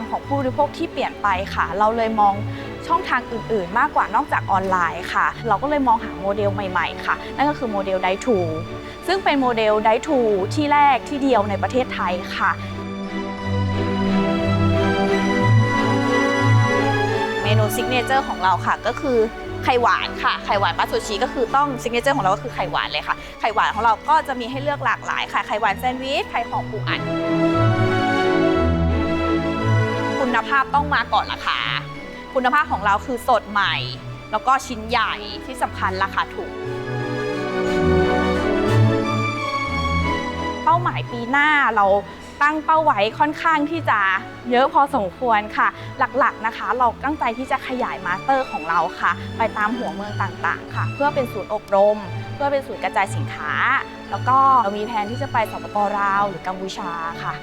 รมของผู้บริโภคที่เปลี่ยนไปค่ะ เราเลยมองช่องทางอื่น ๆ มากกว่านอกจากออนไลน์ค่ะ เราก็เลยมองหาโมเดลใหม่ ๆ ค่ะ นั่นก็คือโมเดลไดทูซึ่งเป็นโมเดลไดทูที่แรกที่เดียวในประเทศไทยค่ะเมนูซิกเนเจอร์ของเราค่ะก็คือไข่หวานค่ะไข่หวานปลาซูชิก็คือต้องซิกเนเจอร์ของเราก็คือไข่หวานเลยค่ะไข่หวานของเราก็จะมีให้เลือกหลากหลายค่ะไข่หวานแซนด์วิชไข่หอมปูอัด ภาพต้องมาก่อนราคา คุณภาพของเราคือสดใหม่ แล้วก็ชิ้นใหญ่ที่สำคัญราคาถูก เป้าหมายปีหน้าเราตั้งเป้าไว้ค่อนข้างที่จะเยอะพอสมควรค่ะ หลักๆนะคะ เราตั้งใจที่จะขยายมาสเตอร์ของเราค่ะ ไปตามหัวเมืองต่างๆ ค่ะ เพื่อเป็นศูนย์อบรม เพื่อเป็นศูนย์กระจายสินค้า แล้วก็เรามีแผนที่จะไปสปปลาวหรือกัมพูชาค่ะ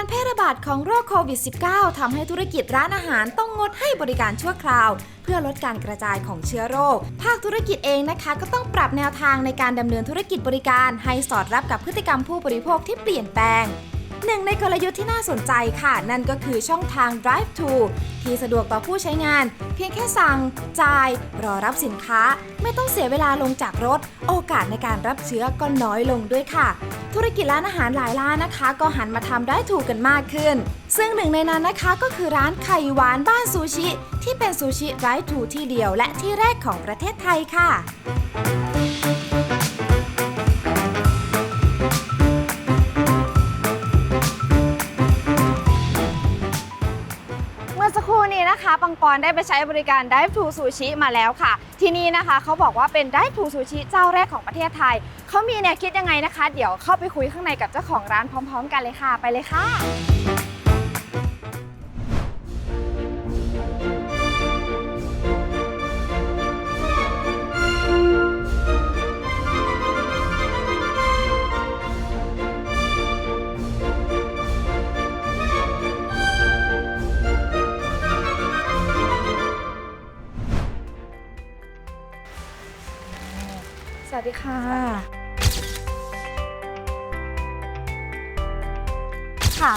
การแพร่ระบาดของโรคโควิด -19 ทำให้ธุรกิจร้านอาหารต้องงดให้บริการชั่วคราว เพื่อลดการกระจายของเชื้อโรค ภาคธุรกิจเองนะคะ ก็ต้องปรับแนวทางในการดำเนินธุรกิจบริการ ให้สอดรับกับพฤติกรรมผู้บริโภคที่เปลี่ยนแปลง หนึ่งในกลยุทธ์ที่น่าสนใจค่ะ นั่นก็คือช่องทาง drive to ที่สะดวกต่อผู้ใช้งาน เพียงแค่สั่ง จ่าย รอรับสินค้า ไม่ต้องเสียเวลาลงจากรถ โอกาสในการรับเชื้อก็น้อยลงด้วยค่ะ ธุรกิจร้านอาหารหลายร้านนะคะ ก็หันมาทำได้ถูกกันมากขึ้น ซึ่งหนึ่งในนั้นนะคะก็คือร้านไข่หวานบ้านซูชิ ที่เป็นซูชิไร้ทูที่เดียวและที่แรกของประเทศไทยค่ะ นะคะปังปอนได้ไปใช้บริการ Dive to Sushi มาแล้วค่ะ ที่นี่นะคะเขาบอกว่าเป็น Dive to Sushi เจ้าแรกของประเทศไทย เขามีแนวคิดยังไงนะคะ เดี๋ยวเข้าไปคุยข้างในกับเจ้าของร้านพร้อม ๆ กันเลยค่ะ ไปเลยค่ะ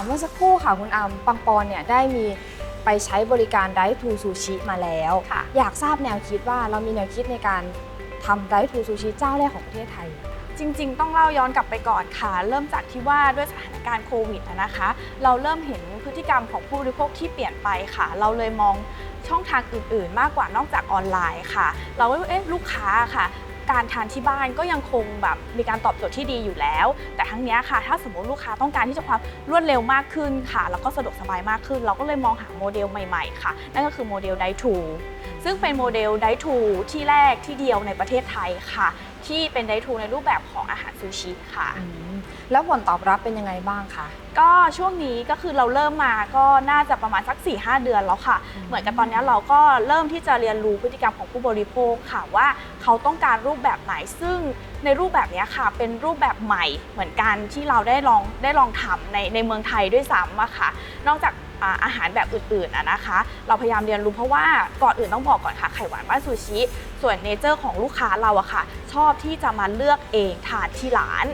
เมื่อสักครู่ค่ะคุณอัมปังปอนเนี่ยได้มีไปใช้บริการ Dive to Sushi มาแล้วค่ะอยากทราบแนวคิดว่าเรามีแนวคิดในการทำ Dive to Sushi เจ้าแรกของประเทศไทยจริงๆ ต้องเล่าย้อนกลับไปก่อนค่ะ เริ่มจากที่ว่าด้วยสถานการณ์โควิดอะนะคะ เราเริ่มเห็นพฤติกรรมของผู้บริโภคที่เปลี่ยนไปค่ะ เราเลยมองช่องทางอื่นๆ มากกว่านอกจากออนไลน์ค่ะ เราก็เอ๊ะลูกค้าค่ะ การทานที่บ้านก็ยังคงแบบมีการตอบโจทย์ที่ดีอยู่แล้ว แต่ทั้งนี้ค่ะ ถ้าสมมติลูกค้าต้องการที่จะความรวดเร็วมากขึ้นค่ะ แล้วก็สะดวกสบายมากขึ้น เราก็เลยมองหาโมเดลใหม่ๆ ค่ะ นั่นก็คือโมเดลไดทูซึ่งเป็นโมเดลไดทูที่แรกที่เดียวในประเทศไทยค่ะ ที่เป็นไดทูในรูปแบบของอาหารซูชิค่ะแล้วผลตอบรับเป็นยังไงบ้างคะ ก็ช่วงนี้ก็คือเราเริ่มมาก็น่าจะประมาณสัก 4-5เดือนแล้วค่ะ อืม เหมือนกับตอนนี้เราก็เริ่มที่จะเรียนรู้พฤติกรรมของผู้บริโภคค่ะว่าเขาต้องการรูปแบบไหนซึ่งในรูปแบบเนี้ยค่ะ เป็นรูปแบบใหม่เหมือนกันที่เราได้ลองได้ลองทำในในเมืองไทยด้วยซ้ำอะค่ะ นอกจาก อ่าอาหารแบบอื่นๆอะนะคะ เราพยายามเรียนรู้เพราะว่าก่อนอื่นต้องบอกก่อนค่ะไข่หวานบ้านซูชิส่วนเนเจอร์ของลูกค้าเราอะค่ะ ชอบที่จะมาเลือกเองทานที่ร้าน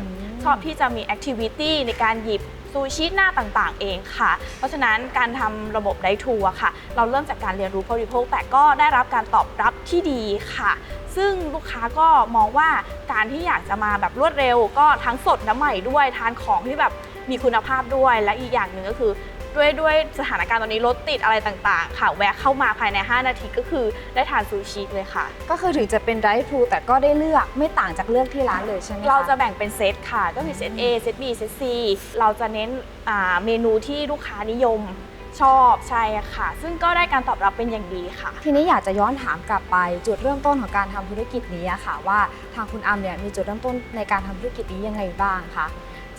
ชอบที่จะมีแอคทิวิตี้ในการหยิบซูชิหน้าต่างๆ เองค่ะ เพราะฉะนั้นการทำระบบไดทัวร์ค่ะ เราเริ่มจากการเรียนรู้ผู้บริโภค แต่ก็ได้รับการตอบรับที่ดีค่ะ ซึ่งลูกค้าก็มองว่าการที่อยากจะมาแบบรวดเร็ว ก็ทั้งสดและใหม่ด้วยทานของที่แบบมีคุณภาพด้วยและอีกอย่างหนึ่งก็คือ ด้วยด้วยสถานการณ์ตอนนี้รถติดอะไรต่างๆ ค่ะ แวะเข้ามาภายใน 5 นาทีก็คือได้ทานซูชิเลยค่ะ ก็คือถึงจะเป็น Drive to แต่ก็ได้เลือกไม่ต่างจากเลือกที่ร้านเลยใช่ไหมคเราจะแบ่งเป็นเซตค่ะ ก็มีเซต A เซต B เซต C เราจะเน้นอ่าเมนูที่ลูกค้านิยมชอบใช่ค่ะ ซึ่งก็ได้การตอบรับเป็นอย่างดีค่ะ ทีนี้อยากจะย้อนถามกลับไปจุดเริ่มต้นของการทำธุรกิจนี้อะค่ะ ว่าทางคุณอัมเนี่ยมีจุดเริ่มต้นในการทำธุรกิจนี้ยังไงบ้างคะ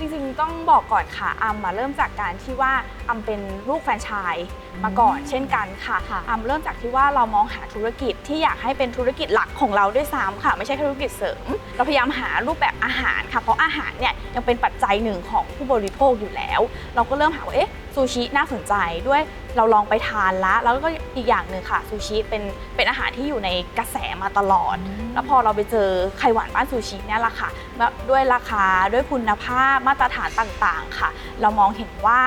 จริงๆ ต้องบอกก่อนค่ะอัมมาเริ่มจากการที่ว่าอัมเป็นลูกแฟรนไชส์มาก่อน เช่นกันค่ะค่ะอัมเริ่มจากที่ว่าเรามองหาธุรกิจที่อยากให้เป็นธุรกิจหลักของเราด้วยซ้ำค่ะ ไม่ใช่แค่ธุรกิจเสริม เราพยายามหารูปแบบอาหารค่ะเพราะอาหารเนี่ยยังเป็นปัจจัยหนึ่งของผู้บริโภคอยู่แล้ว เราก็เริ่มหาว่าเอ๊ะ ซูซูชิน่าสนใจด้วยเราลองไปทานแล้วแล้วก็อีกอย่างหนึ่งค่ะซูชิเป็นเป็นอาหารที่อยู่ในกระแสมาตลอด แล้วพอเราไปเจอไข่หวานบ้านซูชิเนี่ยแหละค่ะแบบด้วยราคาด้วยคุณภาพมาตรฐานต่างๆค่ะ เรามองเห็นว่า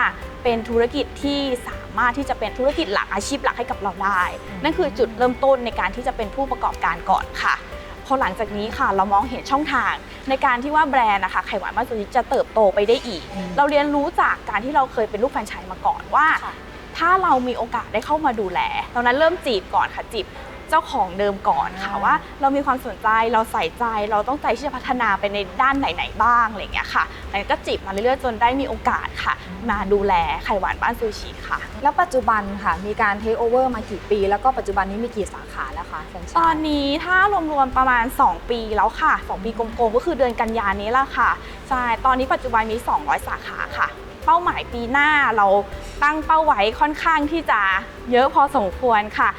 เป็นธุรกิจที่สามารถที่จะเป็นธุรกิจหลักอาชีพหลักให้กับเราได้ นั่นคือจุดเริ่มต้นในการที่จะเป็นผู้ประกอบการก่อนค่ะ พอหลังจากนี้ค่ะเรามองเห็นช่องทาง ในการที่ว่าแบรนด์นะคะไข่หวานบ้านซูชิจะเติบโตไปได้อีกอืมเราเรียนรู้จากการที่เราเคยเป็นลูกแฟรนไชส์มาก่อนว่าค่ะถ้าเรามีโอกาสได้เข้ามาดูแล ตอนนั้นเริ่มจีบก่อนค่ะจีบเจ้าของเดิมก่อนค่ะอ่าว่า เรามีความสนใจเราใส่ใจเราต้องใจที่จะพัฒนาไปในด้านไหนๆบ้างอะไรอย่างเงี้ยค่ะแล้วก็จีบมาเรื่อยๆจนได้มีโอกาสค่ะ มาดูแลไข่หวานบ้านซูชิค่ะ แล้วปัจจุบันค่ะมีการเทคโอเวอร์มากี่ปี แล้วก็ปัจจุบันนี้มีกี่สาขาแล้วคะแฟรนไชส์ตอนนี้ถ้ารวมๆประมาณ 2 ปีแล้วค่ะ 2 ปีกลมๆก็คือเดือนกันยานี้ละค่ะใช่ตอนนี้ปัจจุบันมี 200 สาขาค่ะ เป้าหมายปีหน้าเราตั้งเป้าไว้ค่อนข้างที่จะเยอะพอสมควรค่ะ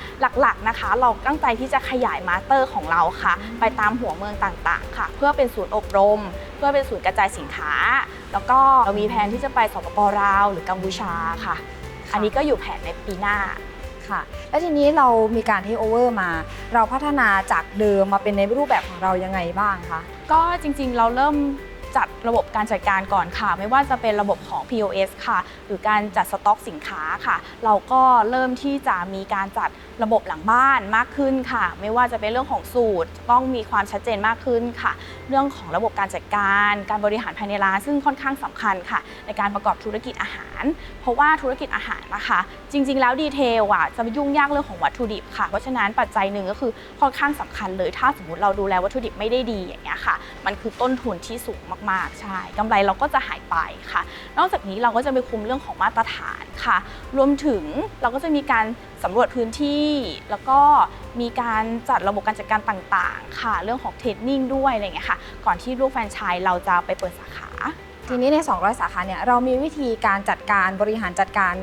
หลักๆนะคะ เราตั้งใจที่จะขยายมาสเตอร์ของเราค่ะ ไปตามหัวเมืองต่างๆ ค่ะ เพื่อเป็นศูนย์อบรม เพื่อเป็นศูนย์กระจายสินค้า แล้วก็เรามีแผนที่จะไปสปปลาว หรือกัมพูชาค่ะ อันนี้ก็อยู่แผนในปีหน้าค่ะแล้วทีนี้เรามีการเทคโอเวอร์มา เราพัฒนาจากเดิมมาเป็นในรูปแบบของเรายังไงบ้างคะ ก็จริงๆ เราเริ่ม จัดระบบการจัดการก่อนค่ะ ไม่ว่าจะเป็นระบบของ POS ค่ะ หรือการจัดสต็อกสินค้าค่ะ เราก็เริ่มที่จะมีการจัด ระบบหลังบ้านมากขึ้นค่ะ ไม่ว่าจะเป็นเรื่องของสูตรต้องมีความชัดเจนมากขึ้นค่ะ เรื่องของระบบการจัดการ การบริหารภายในร้านซึ่งค่อนข้างสำคัญค่ะ ในการประกอบธุรกิจอาหาร เพราะว่าธุรกิจอาหารนะคะ จริง ๆ แล้วดีเทลอะจะยุ่งยากเรื่องของวัตถุดิบค่ะ เพราะฉะนั้นปัจจัยหนึ่งก็คือค่อนข้างสำคัญเลย ถ้าสมมติเราดูแลวัตถุดิบไม่ได้ดีอย่างเงี้ยค่ะ มันคือต้นทุนที่สูงมากๆใช่กำไรเราก็จะหายไปค่ะ นอกจากนี้เราก็จะไปคุมเรื่องของมาตรฐานค่ะ รวมถึงเราก็จะมีการ สำรวจพื้นที่ แล้วก็มีการจัดระบบการจัดการต่างๆ ค่ะ เรื่องของเทรนนิ่งด้วยอะไรเงี้ยค่ะ ก่อนที่ลูกแฟรนไชส์เราจะไปเปิดสาขา ทีนี้ใน 200 สาขาเนี่ยเรามีวิธีการจัดการบริหารจัดการ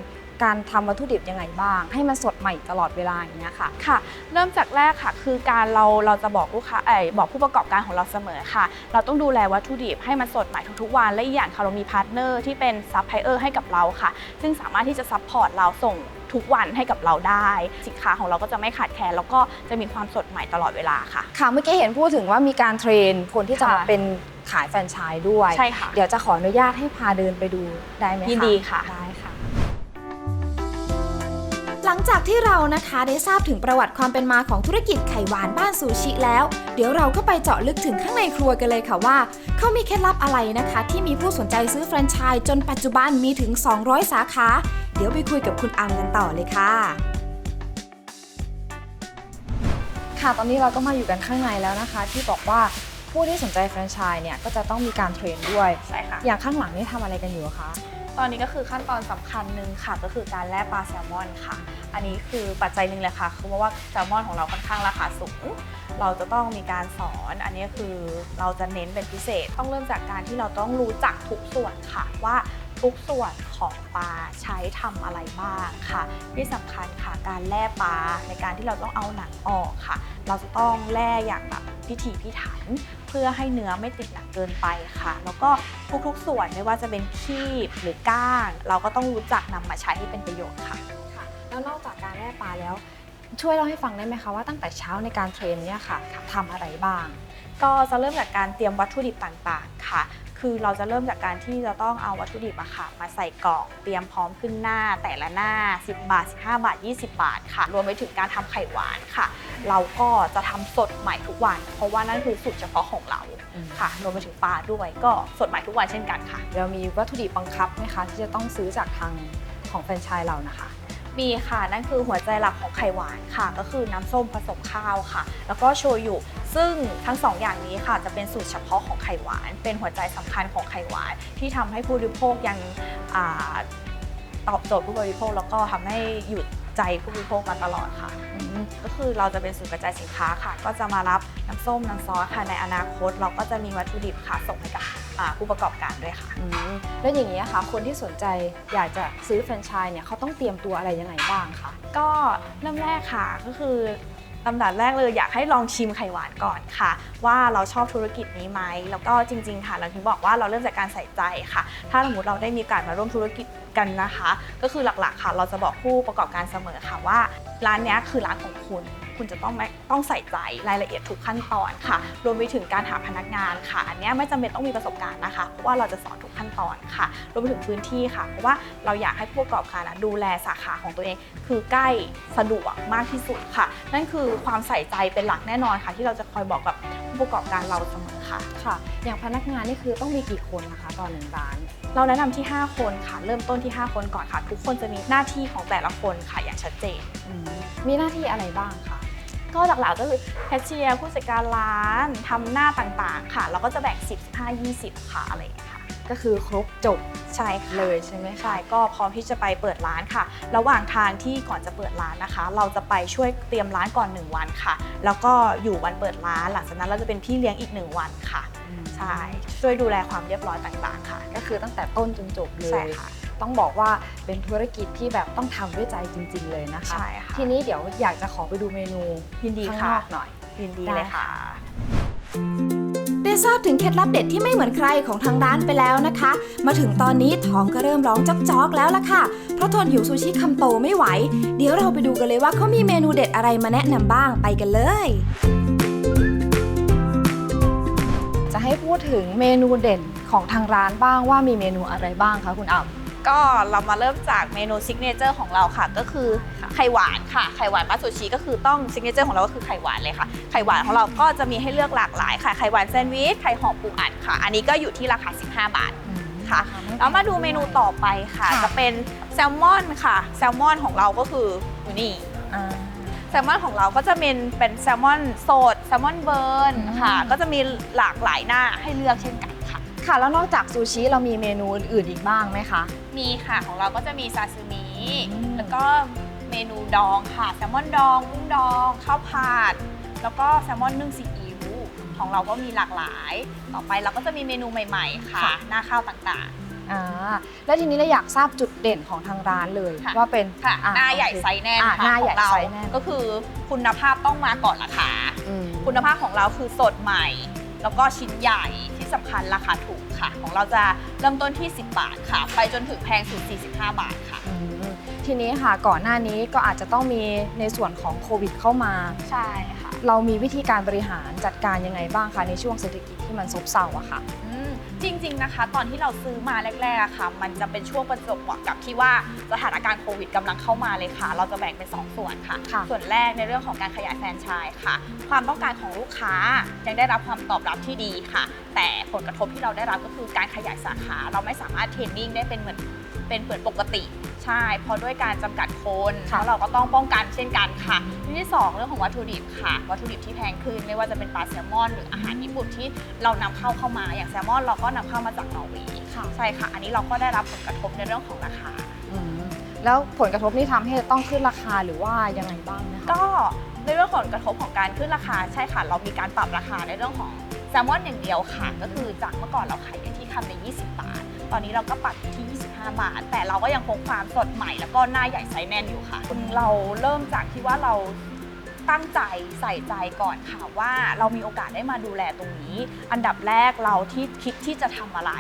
การทำวัตถุดิบยังไงบ้าง ให้มันสดใหม่ตลอดเวลาอย่างเงี้ยค่ะค่ะ เริ่มจากแรกค่ะ คือการเราเราจะบอกลูกค้าเอยบอกผู้ประกอบการของเราเสมอค่ะ เราต้องดูแลวัตถุดิบให้มันสดใหม่ทุกๆวันและอีกอย่างค่ะเรามีพาร์ทเนอร์ที่เป็นซัพพลายเออร์ให้กับเราค่ะ ซึ่งสามารถที่จะซัพพอร์ตเราส่งทุกวันให้กับเราได้ สินค้าของเราก็จะไม่ขาดแคลนแล้วก็จะมีความสดใหม่ตลอดเวลาค่ะ ค่ะเมื่อกี้เห็นพูดถึงว่ามีการเทรนคนที่จะมาค่ะเป็นขายแฟรนไชส์ด้วย ใช่ค่ะ เดี๋ยวจะขออนุญาตให้พาเดินไปดูได้ไหมคะยินดีค่ะได้ค่ะห ลังจากที่เรานะคะได้ทราบถึงประวัติความเป็นมาของธุรกิจไข่หวานบ้านซูชิแล้ว เดี๋ยวเราก็ไปเจาะลึกถึงข้างในครัวกันเลยค่ะว่า เขามีเคล็ดลับอะไรนะคะ ที่มีผู้สนใจซื้อแฟรนไชส์จนปัจจุบันมีถึง 200 สาขา เดี๋ยวไปคุยกับคุณอัมกันต่อเลยค่ะ ค่ะตอนนี้เราก็มาอยู่กันข้างในแล้วนะคะ ที่บอกว่า ผู้ที่สนใจแฟรนไชส์เนี่ยก็จะต้องมีการเทรนด้วย ใช่ค่ะ อย่างข้างหลังนี่ทำอะไรกันอยู่คะ ตอนนี้ก็คือขั้นตอนสำคัญหนึ่งค่ะ ก็คือการแล่ปลาแซลมอนค่ะ อันนี้คือปัจจัยหนึ่งเลยค่ะ คือเพราะว่าแซลมอนของเราค่อนข้างราคาสูง เราจะต้องมีการสอน อันนี้คือเราจะเน้นเป็นพิเศษ ต้องเริ่มจากการที่เราต้องรู้จักทุกส่วนค่ะ ว่า ทุกส่วนของปลาใช้ทำอะไรบ้างค่ะ ที่สำคัญค่ะการแล่ปลาในการที่เราต้องเอาหนังออกค่ะ เราจะต้องแล่อย่างแบบพิถีพิถัน เพื่อให้เนื้อไม่ติดหนังเกินไปค่ะ แล้วก็ทุกๆส่วนไม่ว่าจะเป็นคีบหรือก้าง เราก็ต้องรู้จักนำมาใช้ให้เป็นประโยชน์ค่ะค่ะ แล้วนอกจากการแล่ปลาแล้วช่วยเล่าให้ฟังได้ไหมคะว่าตั้งแต่เช้าในการเทรนเนี่ยค่ะทำอะไรบ้าง ก็จะเริ่มจากการเตรียมวัตถุดิบต่างๆค่ะ คือเราจะเริ่มจากการที่จะต้องเอาวัตถุดิบอะค่ะ มาใส่กล่องเตรียมพร้อมขึ้นหน้า แต่ละหน้า 10 บาท 15 บาท 20 บาทค่ะ รวมไปถึงการทำไข่หวานค่ะ เราก็จะทำสดใหม่ทุกวัน เพราะว่านั่นคือสูตรเฉพาะของเราอืมค่ะ รวมไปถึงปลาด้วยก็สดใหม่ทุกวันเช่นกันค่ะ เรามีวัตถุดิบบังคับไหมคะที่จะต้องซื้อจากทางของแฟรนไชส์เรานะคะ มีค่ะนั่นคือหัวใจหลักของไข่หวานค่ะ ก็คือน้ำส้มผสมข้าวค่ะ แล้วก็โชยุซึ่งทั้งสองอย่างนี้ค่ะจะเป็นสูตรเฉพาะของไข่หวาน เป็นหัวใจสำคัญของไข่หวาน ที่ทำให้ผู้บริโภคยังอ่าตอบโจทย์ผู้บริโภคแล้วก็ทำให้หยุด ใจผู้บริโภคมาตลอดค่ะอืมก็คือเราจะเป็นศูนย์กระจายสินค้าค่ะ ก็จะมารับน้ำส้มน้ำซอสค่ะในอนาคต เราก็จะมีวัตถุดิบค่ะส่งให้กับอ่าผู้ประกอบการด้วยค่ะอืมแล้วอย่างนี้ยค่ะ คนที่สนใจอยากจะซื้อแฟรนไชส์เนี่ยเขาต้องเตรียมตัวอะไรยังไงบ้างคะก็เริ่มแรกค่ะก็คือ ลำดับแรกเลยอยากให้ลองชิมไข่หวานก่อนค่ะ ว่าเราชอบธุรกิจนี้ไหมแล้วก็จริง ๆ ค่ะ เราถึงบอกว่าเราเริ่มจากการใส่ใจค่ะ ถ้าสมมติเราได้มีการมาร่วมธุรกิจกันนะคะ ก็คือหลักๆค่ะ เราจะบอกผู้ประกอบการเสมอค่ะว่า ร้านนี้คือร้านของคุณ คุณจะต้องไม่ต้องใส่ใจรายละเอียดทุกขั้นตอนค่ะ รวมไปถึงการหาพนักงานค่ะ อันเนี้ยไม่จำเป็นต้องมีประสบการณ์นะคะ เพราะว่าเราจะสอนทุกขั้นตอนค่ะ รวมไปถึงพื้นที่ค่ะ เพราะว่าเราอยากให้ผู้ประกอบการอะดูแลสาขาของตัวเอง คือใกล้สะดวกมากที่สุดค่ะ นั่นคือความใส่ใจเป็นหลักแน่นอนค่ะ ที่เราจะคอยบอกกับผู้ประกอบการเราเสมอค่ะ ค่ะ อย่างพนักงานนี่คือต้องมีกี่คนนะคะตอนหนึ่งร้าน เราแนะนำที่ 5 คนค่ะ เริ่มต้นที่ 5 คนก่อนค่ะ ทุกคนจะมีหน้าที่ของแต่ละคนค่ะอย่างชัดเจน มีหน้าที่อะไรบ้างคะ ก็หลักๆก็คือแคชเชียร์ผู้จัดการร้านทำหน้าต่างๆ ค่ะ แล้วก็จะแบ่ง 10 15 20 ค่ะอะไรอย่างเงี้ยค่ะ ก็คือครบจบใช่ค่ะเลยใช่ไหมคะ ใช่ก็พร้อมที่จะไปเปิดร้านค่ะ ระหว่างทางที่ก่อนจะเปิดร้านนะคะ เราจะไปช่วยเตรียมร้านก่อน 1 วันค่ะ แล้วก็อยู่วันเปิดร้าน หลังจากนั้นเราจะเป็นพี่เลี้ยงอีก 1 วันค่ะ ใช่ช่วยดูแลความเรียบร้อยต่างๆค่ะ ก็คือตั้งแต่ต้นจนจบเลใช่ย ค่ะ ต้องบอกว่าเป็นธุรกิจที่แบบต้องทำด้วยใจจริง ๆ เลยนะคะ ใช่ค่ะทีนี้เดี๋ยวอยากจะขอไปดูเมนูยินดีข้างนค่ะ อกหน่อย ยินดีได้เลยค่ะ ได้ทราบถึงเคล็ดลับเด็ดที่ไม่เหมือนใครของทางร้านไปแล้วนะคะ มาถึงตอนนี้ท้องก็เริ่มร้องจ๊อกๆแล้วล่ะค่ะ เพราะทนหิวซูชิคำโตไม่ไหว เดี๋ยวเราไปดูกันเลยว่าเขามีเมนูเด็ดอะไรมาแนะนำบ้างไปกันเลย จะให้พูดถึงเมนูเด่นของทางร้านบ้างว่ามีเมนูอะไรบ้างคะคุณอ่ำ ก็เรามาเริ่มจากเมนูซิกเนเจอร์ของเราค่ะ ก็คือไข่หวานค่ะ ไข่หวานมาซูชิก็คือต้องซิกเนเจอร์ของเราก็คือไข่หวานเลยค่ะ ไข่หวานของเราก็จะมีให้เลือกหลากหลายค่ะ ไข่หวานแซนด์วิช ไข่ห่อปูอัดค่ะ อันนี้ก็อยู่ที่ราคา 15 บาทค่ะแล้วมาดูเมนูต่อไปค่ะค่ะจะเป็นแซลมอนค่ะ แซลมอนของเราก็คืออยู่นี่อ่าแซลมอนของเราก็จะเป็นเป็นแซลมอนสด แซลมอนเบิร์นค่ะอืมก็จะมีหลากหลายหน้าให้เลือกเช่นกัน ค่ะค่ะ แล้วนอกจากซูชิเรามีเมนูอื่นๆอีกบ้างไหมคะ มีค่ะของเราก็จะมีซาซิมิอืม แล้วก็เมนูดองค่ะแซลมอนดองกุ้งดองข้าวผัดแล้วก็แซลมอนนึ่งซีอิ๊วของเราก็มีหลากหลาย ต่อไปเราก็จะมีเมนูใหม่ๆ ค่ะ หน้าข้าวต่าง อ่าแล้วทีนี้เราอยากทราบจุดเด่นของทางร้านเลย ค่ะ ว่าเป็นๆ ค่ะ อ่หน้าใหญ่โอเค ไซส์แน่นอ่าค่ะหน้าใหญ่ของเราไซส์แน่น ก็คือคุณภาพต้องมาก่อนราคา อืม คุณภาพของเราคือสดใหม่ แล้วก็ชิ้นใหญ่ที่ สำคัญราคาถูกค่ะ ของเราจะเริ่มต้นที่ 10 บาทค่ะ ไปจนถึงแพงสุด 45 บาทค่ะ อืมทีนี้ค่ะก่อนหน้านี้ก็อาจจะต้องมีในส่วนของโควิดเข้ามา ใช่ค่ะ เรามีวิธีการบริหารจัดการยังไงบ้างคะในช่วงเศรษฐกิจที่มันซบเซาอะค่ะ อืม จริง ๆ นะคะ ตอนที่เราซื้อมาแรกๆอะค่ะ มันจะเป็นช่วงประจวบเหมาะกับที่ว่าสถานการณ์โควิดกำลังเข้ามาเลยค่ะ เราจะแบ่งเป็น 2 ส่วนค่ะ ค่ะ ส่วนแรกในเรื่องของการขยายแฟรนไชส์ค่ะ ความต้องการของลูกค้ายังได้รับความตอบรับที่ดีค่ะ แต่ผลกระทบที่เราได้รับก็คือการขยายสาขา เราไม่สามารถเทรนนิ่งได้เป็นเหมือนเป็นเหมือนปกติ ใช่ เพราะด้วยการจำกัดคนค่ะ แล้วเราก็ต้องป้องกันเช่นกันค่ะเรื่องที่สองเรื่องของวัตถุดิบค่ะ วัตถุดิบที่แพงขึ้นไม่ว่าจะเป็นปลาแซลมอน หรืออาหารญี่ปุ่นที่เรานำเข้าเข้ามา อย่างแซลมอนเราก็นำเข้ามาจากนอร์เวย์ค่ะ ใช่ค่ะ อันนี้เราก็ได้รับผลกระทบในเรื่องของราคา อืมแล้วผลกระทบนี่ทำให้ต้องขึ้นราคาหรือว่ายังไงบ้างนะคะ ก็ในเรื่องของผลกระทบของการขึ้นราคาใช่ค่ะ เรามีการปรับราคาในเรื่องของแซลมอนอย่างเดียวค่ะ ก็คือจากเมื่อก่อนเราขายกันที่คำใน 20 บาท ตอนนี้เราก็ปรับอยู่ที่ 25 บาท แต่เราก็ยังคงความสดใหม่แล้วก็หน้าใหญ่ไซส์แน่นอยู่ค่ะ เราเริ่มจากที่ว่าเรา ตั้งใจใส่ใจก่อนค่ะว่าเรามีโอกาสได้มาดูแลตรงนี้ อันดับแรกเราที่คิดที่จะทำอะไร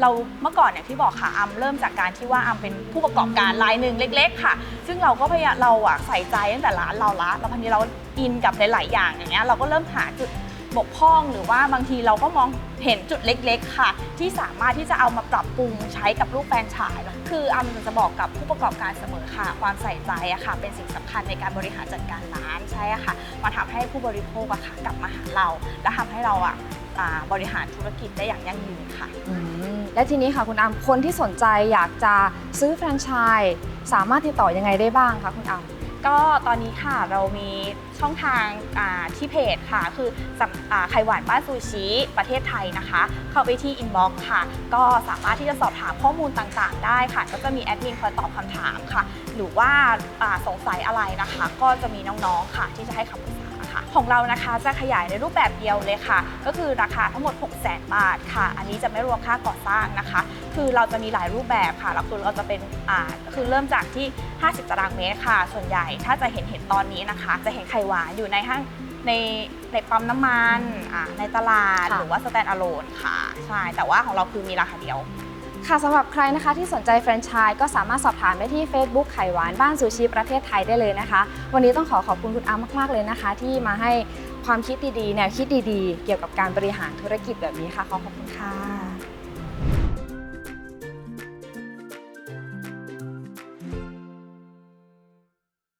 เราเมื่อก่อนเนี่ยที่บอกค่ะอัมเริ่มจากการที่ว่าอัมเป็นผู้ประกอบการรายหนึ่งเล็ก ๆ ค่ะ ซึ่งเราก็พยายามเราอะใส่ใจตั้งแต่ร้านเราละแล้วพันนี้เราอินกับหลายๆอย่างอย่างเงี้ยเราก็เริ่มหาจุด บกพร่องหรือว่าบางทีเราก็มองเห็นจุดเล็กๆ ค่ะ ที่สามารถที่จะเอามาปรับปรุงใช้กับลูกแฟรนไชส์คืออัมจะบอกกับผู้ประกอบการเสมอค่ะ ความใส่ใจอะค่ะ เป็นสิ่งสำคัญในการบริหารจัดการร้านใช่อะค่ะมาทำให้ผู้บริโภคอะค่ะกลับมาหาเรา และทำให้เราอะบริหารธุรกิจได้อย่างยั่งยืนค่ะและทีนี้ค่ะคุณอามคนที่สนใจอยากจะซื้อแฟรนไชส์สามารถติดต่อยังไงได้บ้างคะคุณอาม ก็ตอนนี้ค่ะเรามีช่องทางาที่เพจค่ะ คือไข่หวานบ้านซูชิประเทศไทยนะคะ เข้าไปที่อินบ็อกซ์ค่ะ ก็สามารถที่จะสอบถามข้อมูลต่างๆ ได้ค่ะ ก็จะมีแอดมินคอยตอบคำถามค่ะ หรือว่าอ่าสงสัยอะไรนะคะ ก็จะมีน้องๆค่ะ ที่จะให้คำปรึกษาค่ะของเรานะคะจะขยายในรูปแบบเดียวเลยค่ะ ก็คือราคาทั้งหมด 6 0 0 0 0 0 บาทค่ะ อันนี้จะไม่รวมค่าก่อสร้างนะคะ คือเราจะมีหลายรูปแบบค่ะแล้วคือเราจะเป็นอ่าคือเริ่มจากที่ 50 ตารางเมตรค่ะ ส่วนใหญ่ถ้าจะเห็นเห็นตอนนี้นะคะ จะเห็นไข่หวานอยู่ในห้างในในปั๊มน้ำมันอ่าในตลาด ค่ะ หรือว่าสแตนด์อะโลนค่ะ ใช่ แต่ว่าของเราคือมีราคาเดียว ค่ะสำหรับใครนะคะที่สนใจแฟรนไชส์ก็สามารถสอบถามได้ที่ Facebook ไข่หวานบ้านซูชิประเทศไทยได้เลยนะคะ วันนี้ต้องขอขอบคุณคุณอามาก ๆ เลยนะคะ ที่มาให้ความคิดดีๆ แนวคิดดีๆ เกี่ยวกับการบริหารธุรกิจแบบนี้ค่ะ ขอขอบคุณค่ะ